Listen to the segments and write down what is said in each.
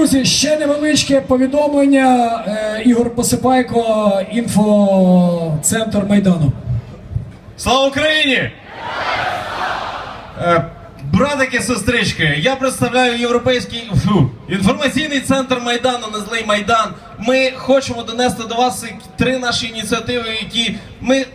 Друзі, ще невеличке повідомлення. Е, Ігор Посипайко, інфоцентр Майдану. Слава Україні! Е, Братики, сестрички, я представляю європейський фу, інформаційний центр Майдану, не злий Майдан. Ми хочемо донести до вас три наші ініціативи, які ми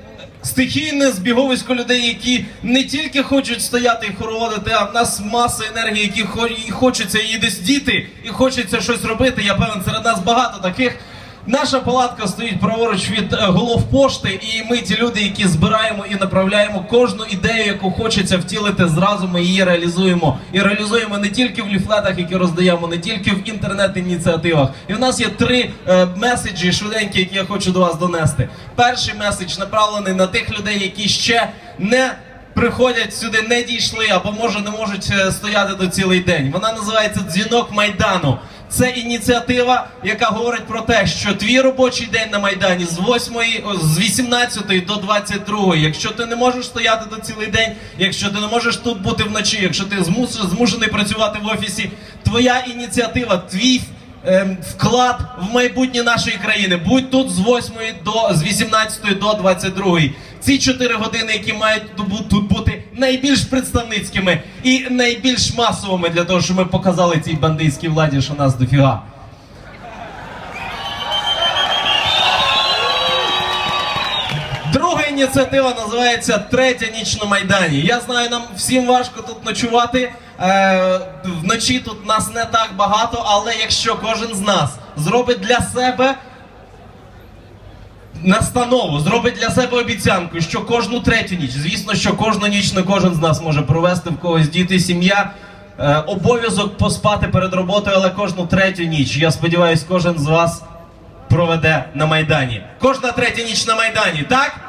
стихійне збіговисько людей, які не тільки хочуть стояти і хороводити, а в нас маса енергії, які хочеться її десь діти, і хочеться щось робити. Я певен, серед нас багато таких. Наша палатка стоїть праворуч від е, голов пошти, і ми ті люди, які збираємо і направляємо кожну ідею, яку хочеться втілити, зразу ми її реалізуємо. І реалізуємо не тільки в ліфлетах, які роздаємо, не тільки в інтернет-ініціативах. І в нас є три е, меседжі швиденькі, які я хочу до вас донести. Перший меседж направлений на тих людей, які ще не приходять сюди, не дійшли або може не можуть е, стояти до цілий день. Вона називається Дзвінок Майдану. Це ініціатива, яка говорить про те, що твій робочий день на майдані з 8, з 18 до 22. Якщо ти не можеш стояти до цілий день, якщо ти не можеш тут бути вночі, якщо ти змушений працювати в офісі, твоя ініціатива, твій ем, вклад в майбутнє нашої країни. Будь тут з 8 до з 18 до 22. Ці 4 години, які мають тут бути найбільш представницькими і найбільш масовими для того, щоб ми показали цій бандитській владі, що нас дофіга. Друга ініціатива називається Третя ніч на Майдані. Я знаю, нам всім важко тут ночувати. Е, вночі тут нас не так багато, але якщо кожен з нас зробить для себе настанову, зробить для себе обіцянку, що кожну третю ніч, звісно, що кожну ніч не кожен з нас може провести в когось діти, сім'я. Е, обов'язок поспати перед роботою, але кожну третю ніч. Я сподіваюся, кожен з вас проведе на Майдані. Кожна третя ніч на Майдані, так?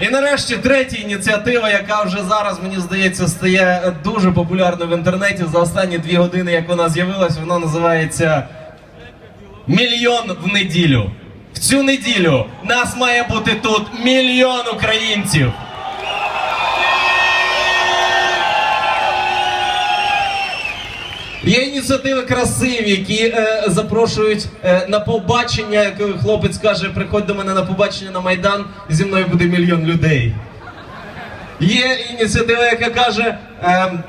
І нарешті третя ініціатива, яка вже зараз, мені здається, стає дуже популярною в інтернеті за останні дві години, як вона з'явилась, вона називається Мільйон в неділю. Цю неділю нас має бути тут мільйон українців. Є ініціативи красиві, які е, запрошують е, на побачення. Як хлопець каже, приходь до мене на побачення на Майдан, зі мною буде мільйон людей. Є ініціатива, яка каже: ем,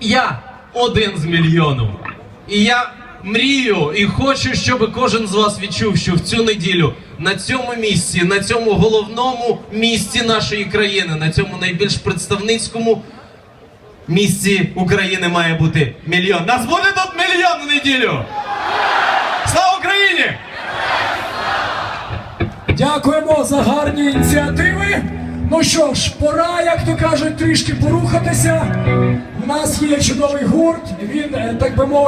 Я один з мільйону. І я мрію і хочу, щоб кожен з вас відчув, що в цю неділю на цьому місці, на цьому головному місці нашої країни, на цьому найбільш представницькому місці України має бути мільйон. Нас буде тут мільйон в неділю! Слава Україні! Дякуємо за гарні ініціативи. Ну що ж, пора, як то кажуть, трішки порухатися. У нас є чудовий гурт. Він, е, так би мовити.